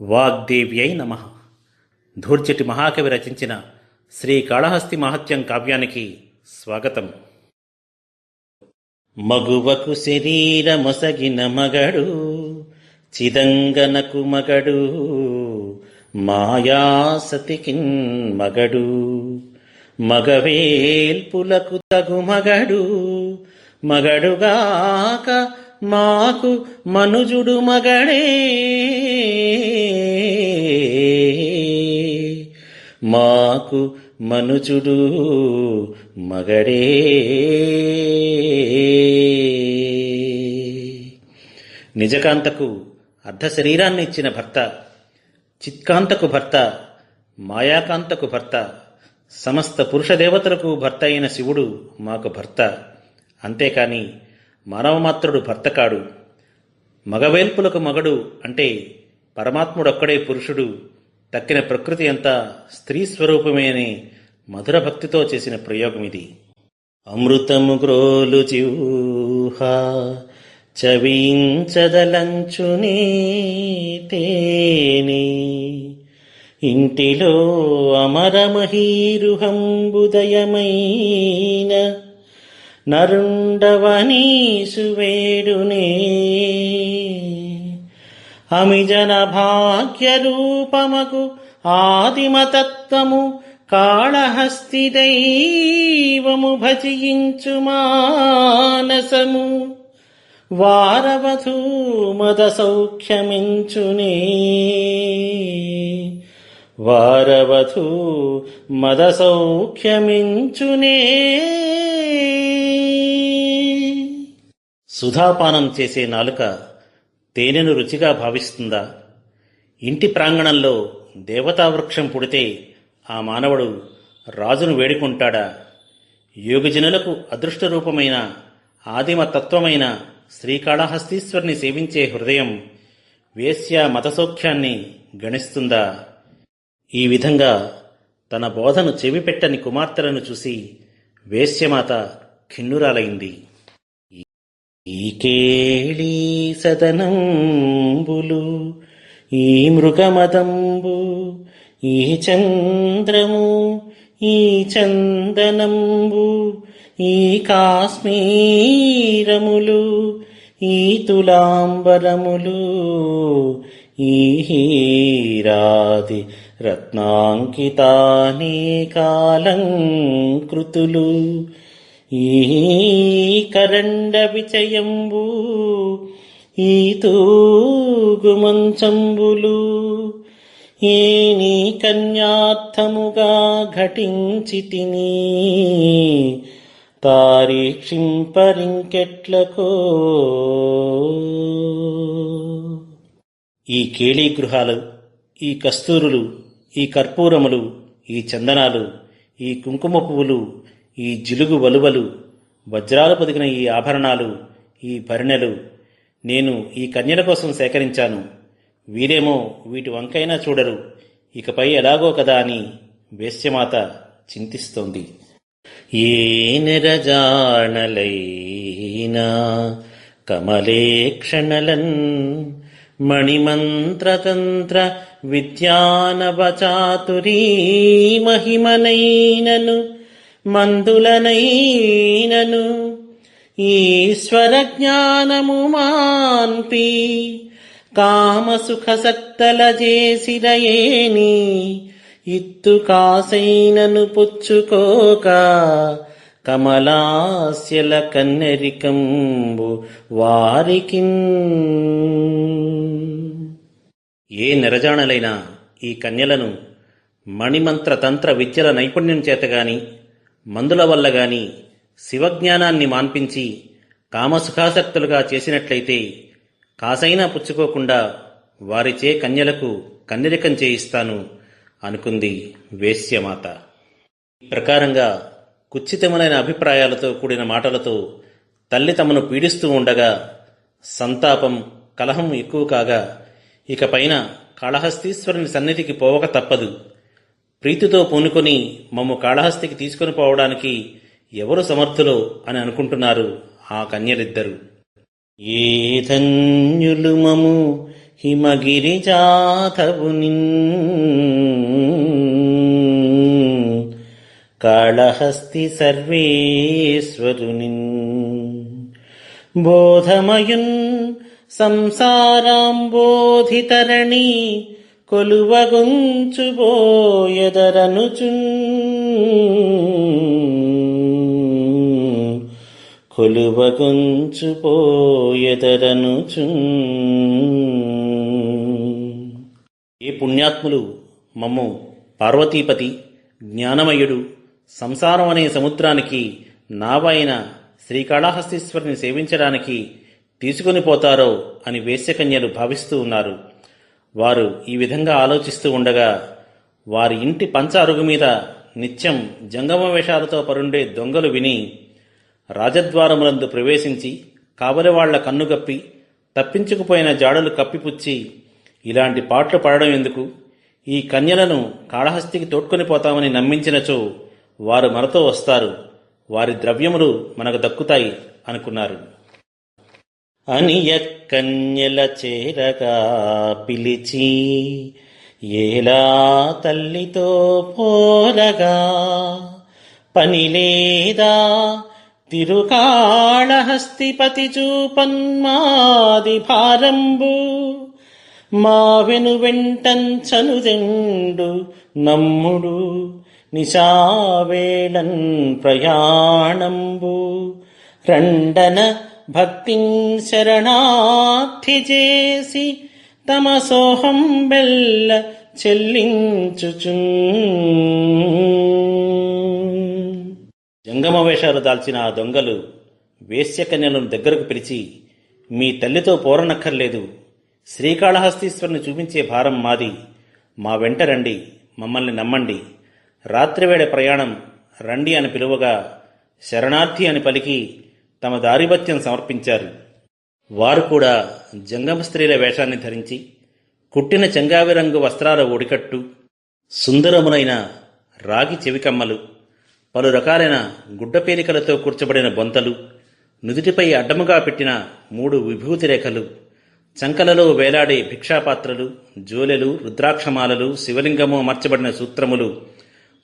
వాగ్దేవ్యై నమ. ధూర్చటి మహాకవి రచించిన శ్రీ కాళహస్తి మహత్యం కావ్యానికి స్వాగతం. మగువకు శరీరమొసగిన మగడు చిదంగనకు మగడు మాయాసతికిన్ మగడు మగవేల్పులకు తగు మగడు మగడుగాక మాకు మనుజుడు మగడే. మాకు మనుచుడు మగడే. నిజకాంతకు అర్ధ శరీరాన్ని ఇచ్చిన భర్త చిత్కాంతకు భర్త మాయాకాంతకు భర్త సమస్త పురుష దేవతలకు భర్త అయిన శివుడు మాకు భర్త. అంతేకాని మానవమాత్రుడు భర్త కాడు. మగవేల్పులకు మగడు అంటే పరమాత్ముడొక్కడే పురుషుడు తక్కిన ప్రకృతి అంతా స్త్రీ స్వరూపమే అని మధుర భక్తితో చేసిన ప్రయోగం ఇది. అమృతము గ్రోలు జిహ్వ చవించదలంచునే తేనే. ఇంటిలో అమరమహీరుహంబుదయమైన నరుండవనీసు వేడునే. అమిజన భాగ్యరూపమగు ఆదిమతత్వము కాళహస్తి దైవము భజించు మానసము. వారవధూ మద సౌఖ్యమించునే వారవధూ మద సౌఖ్యమించునే సుధాపానం చేసే నాలుక తేనెను రుచిగా భావిస్తుందా? ఇంటి ప్రాంగణంలో దేవతా వృక్షం పుడితే ఆ మానవుడు రాజును వేడుకుంటాడా? యోగజనులకు అదృష్ట రూపమైన ఆదిమ తత్వమైన శ్రీకాళహస్తీశ్వరిని సేవించే హృదయం వేశ్య మతసౌఖ్యాన్ని గణిస్తుందా? ఈ విధంగా తన బోధను చెవిపెట్టని కుమార్తెలను చూసి వేశ్యమాత ఖిన్నురాలైంది. ఈ కేళీ సదనంబులు ఈ మృగమదంబు ఈ చంద్రము ఈ చందనంబు ఈ కాశ్మీరములు ఈ తులాంబరములు ఈ హీరాది రత్నాంకితానే కాలంకృతులు కృతులు కరండ విచయంబు ఈ తూగుమంచంబులు ఏ నీ కన్యార్థముగా ఘటించి తిని తారీక్షింపరింకెట్లకో. ఈ కేళీ గృహాలు ఈ కస్తూరులు ఈ కర్పూరములు ఈ చందనాలు ఈ కుంకుమ పువ్వులు ఈ జిలుగు వలువలు వజ్రాలు పొదిగిన ఈ ఆభరణాలు ఈ పరిణెలు నేను ఈ కన్యల కోసం సేకరించాను. వీరేమో వీటి వంకైనా చూడరు. ఇకపై ఎలాగో కదా అని వేశ్యమాత చింతిస్తోంది. ఏ నెరజాణలైనా కమలేక్షణలన్ మణిమంత్రతంత్ర విద్యానవచాతురీ మహిమనైనను మందులనైనను ఈశ్వర జ్ఞానము మాన్పి కామసుఖసక్తల చేసిరయేని ఇత్తు కాసైనను పుచ్చుకోక కమలాస్యల కన్నెరికంబు వారికి. ఏ నిరజాణలైనా ఈ కన్యలను మణిమంత్ర తంత్ర విద్యల నైపుణ్యం చేతగాని మందుల వల్ల గాని శివజ్ఞానాన్ని మాన్పించి కామసుఖాసక్తులుగా చేసినట్లయితే కాసైనా పుచ్చుకోకుండా వారిచే కన్యలకు కన్నెరికం చేయిస్తాను అనుకుంది వేశ్యమాత. ఈ ప్రకారంగా కుచ్చితములైన అభిప్రాయాలతో కూడిన మాటలతో తల్లి తమను పీడిస్తూ ఉండగా సంతాపం కలహం ఎక్కువ కాగా ఇకపైన కాళహస్తీశ్వరుని సన్నిధికి పోవక తప్పదు. ప్రీతితో పూనుకొని మమ్మ కాళహస్తికి తీసుకొని పోవడానికి ఎవరు సమర్థులో అని అనుకుంటున్నారు ఆ కన్యలిద్దరు. ఏ ధన్యులు మము హిమగిరి జాతవుని కాళహస్తి సర్వేశ్వరునిన్. బోధమయున్ సంసారాంబోధితరణి కొలువగుంచు బోయదరనుచున్ ఏ పుణ్యాత్ములు మమ్ము పార్వతీపతి జ్ఞానమయుడు సంసారం అనే సముద్రానికి నావైన శ్రీకాళహస్తీశ్వరిని సేవించడానికి తీసుకుని పోతారో అని వేశ్యకన్యలు భావిస్తూ ఉన్నారు. వారు ఈ విధంగా ఆలోచిస్తూ ఉండగా వారి ఇంటి పంచ అరుగు మీద నిత్యం జంగమ వేషాలతో పరుండే దొంగలు విని రాజద్వారములందు ప్రవేశించి కావలివాళ్ళ కన్నుగప్పి తప్పించుకుపోయిన జాడలు కప్పిపుచ్చి ఇలాంటి పాటలు పాడడం ఎందుకు? ఈ కన్యలను కాళహస్తికి తోడ్కొని పోతామని నమ్మించినచో వారు మనతో వస్తారు. వారి ద్రవ్యములు మనకు దక్కుతాయి అనుకున్నారు. అని చేరగా పిలిచి ఏలా తల్లితో పోరగా? పని లేదా తిరుకాళహస్తిపతి చూపన్మాది భారంబు. మా వెను వెంటంచనుదెండు నమ్ముడు నిశావేళన్ ప్రయాణంబు. రండన భక్తి శరణార్థి చేసి తమ సోహం బెల్ల చెల్లించుచు జంగమ వేషాలు దాల్చిన ఆ దొంగలు వేశ్యకన్యలను దగ్గరకు పిలిచి మీ తల్లితో పోరనక్కర్లేదు. శ్రీకాళహస్తీశ్వరుని చూపించే భారం మాది. మా వెంట రండి మమ్మల్ని నమ్మండి. రాత్రివేళ ప్రయాణం రండి అని పిలువగా శరణార్థి అని పలికి తమ దారిభత్యం సమర్పించారు. వారు కూడా జంగమ స్త్రీల వేషాన్ని ధరించి కుట్టిన చెంగావి రంగు వస్త్రాల ఒడికట్టు సుందరములైన రాగి చెవికమ్మలు పలు రకాలైన గుడ్డపేలికలతో కూర్చబడిన బొంతలు నుదుటిపై అడ్డముగా పెట్టిన మూడు విభూతి రేఖలు చంకలలో వేలాడే భిక్షాపాత్రలు జోలెలు రుద్రాక్షమాలలు శివలింగము అమర్చబడిన సూత్రములు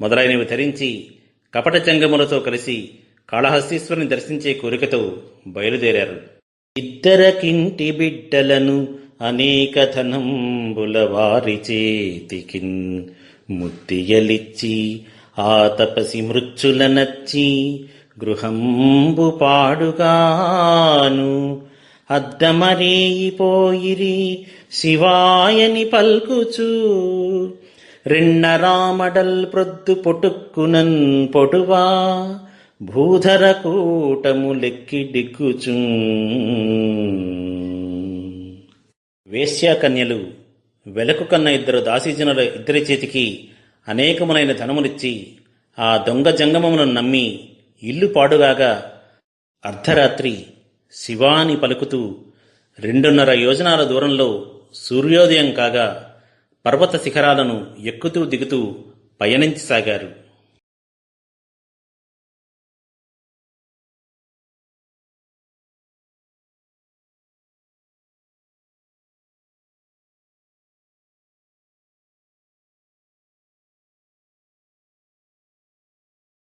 మొదలైనవి ధరించి కపట జంగములతో కలిసి కాళహస్తీశ్వరుని దర్శించే కోరికతో బయలుదేరారు. ఇద్దరకింటి బిడ్డలను అనేక ధనంబుల వారి చేతికిన్ ముత్తియలిచ్చి ఆ తపసి మృత్యుల నచ్చి గృహంబు పాడుగాను. అద్దమరేయిపోయిరి శివాయని పల్కుచు. రెన్న ప్రొద్దు పొటుక్కునన్ పొడువా భూధర కూటము లెక్కి డిక్కుచు వేశ్యాకన్యలు వెలకు కన్న ఇద్దరు దాసీజనుల ఇద్దరి చేతికి అనేకములైన ధనములిచ్చి ఆ దొంగ జంగమములను నమ్మి ఇల్లు పాడుగాగా అర్ధరాత్రి శివాని పలుకుతూ రెండున్నర యోజనాల దూరంలో సూర్యోదయం కాగా పర్వత శిఖరాలను ఎక్కుతూ దిగుతూ పయనించసాగారు.